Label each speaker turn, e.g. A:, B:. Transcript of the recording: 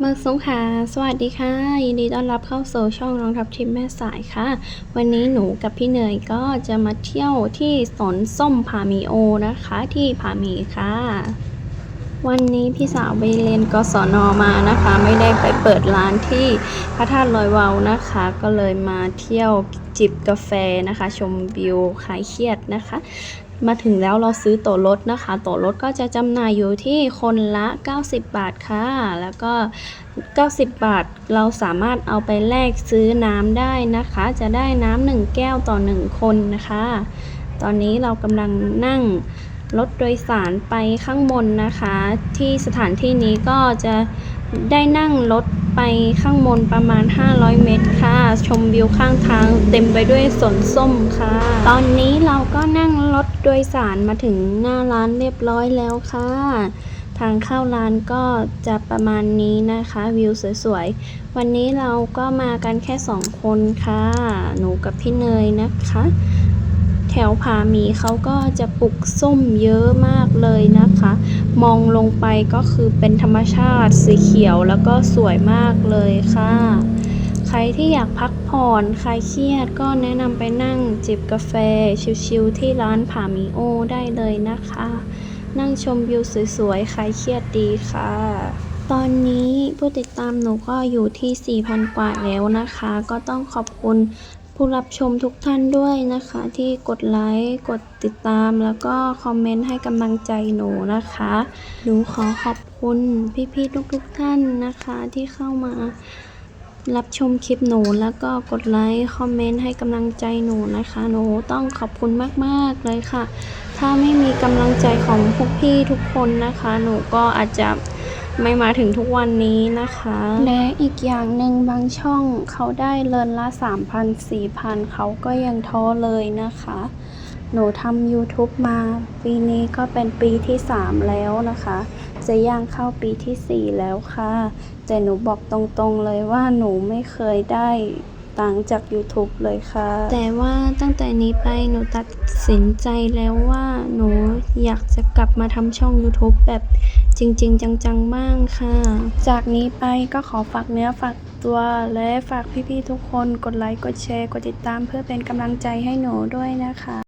A: เมืองสงขาสวัสดีค่ะ ยินดีต้อนรับเข้าสู่ช่องรองทัพทิมแม่สายค่ะ วันนี้หนูกับพี่เนยก็จะมาเที่ยวที่สวนส้มผามีโอนะคะที่ผามีค่ะ วันนี้พี่สาวไปเรียนกศนมานะคะ ไม่ได้ไปเปิดร้านที่พระธาตุลอยวาวนะคะ ก็เลยมาเที่ยวจิบกาแฟนะคะ ชมวิวคลายเครียดนะคะ มาถึงแล้วเราซื้อตั๋วรถนะคะ ตั๋วรถก็จะจำหน่ายอยู่ที่คนละ 90 บาทค่ะ แล้วก็ 90 บาทเราสามารถเอาไปแลกซื้อน้ำได้นะคะ จะได้น้ำหนึ่งแก้วต่อหนึ่งคนนะคะ ตอนนี้เรากำลังนั่งรถโดยสารไปข้างบนนะคะ ที่สถานที่นี้ก็จะ ได้นั่งรถไปข้างบนประมาณ 500 เมตรค่ะ ชมวิวข้างทางเต็มไปด้วยสวนส้มค่ะ ตอนนี้เราก็นั่งรถโดยสารมาถึงหน้าร้านเรียบร้อยแล้วค่ะ ทางเข้าร้านก็จะประมาณนี้นะคะ วิวสวยๆ วันนี้เราก็มากันแค่สองคนค่ะ หนูกับพี่เนยนะคะ แถวผาหมีเขาก็จะปลูกส้มเยอะมากเลยนะคะ มองลงไปก็คือเป็นธรรมชาติสีเขียวแล้วก็สวยมากเลยค่ะ ใครที่อยากพักผ่อนคลายเครียดก็แนะนำไปนั่งจิบกาแฟ ชิลๆที่ร้านผาหมีโอได้เลยนะคะ นั่งชมวิวสวยๆคลายเครียดดีค่ะตอนนี้ผู้ติดตามหนูก็อยู่ที่ 4,000 กว่าแล้วนะคะ ก็ต้องขอบคุณ ผู้รับชมทุกท่านด้วยนะคะ ที่กดไลค์กดติดตามแล้วก็คอมเมนต์ให้กำลังใจหนูนะคะหนูขอขอบคุณพี่ๆทุกๆท่านนะคะที่เข้ามารับชมคลิปหนูแล้วก็กดไลค์คอมเมนต์ให้กำลังใจหนูนะคะ หนูต้องขอบคุณมากๆเลยค่ะ ถ้าไม่มีกำลังใจของพวกพี่ทุกคนนะคะ หนูก็อาจจะ ไม่มาถึงทุกวันนี้นะคะ และอีกอย่างหนึ่งบางช่องเขาได้เลินละ 3,000 4,000 เขาก็ยังท้อเลยนะคะ หนูทำ YouTube มา ปีนี้ก็เป็นปีที่ 3 แล้วนะคะ จะย่างเข้าปีทีสี่4 แล้วค่ะแต่หนูบอกตรงๆเลยว่าหนูไม่เคยได้ตังจาก YouTube เลยค่ะ แต่ว่าตั้งแต่นี้ไปหนูตัดสินใจแล้วว่าหนูอยากจะกลับมาทำช่อง YouTube แบบ จริง ๆ จังๆมากค่ะ จากนี้ไปก็ขอฝากเนื้อฝากตัวและฝากพี่ๆทุกคนกดไลค์กดแชร์กดติดตามเพื่อเป็นกำลังใจให้หนูด้วยนะคะ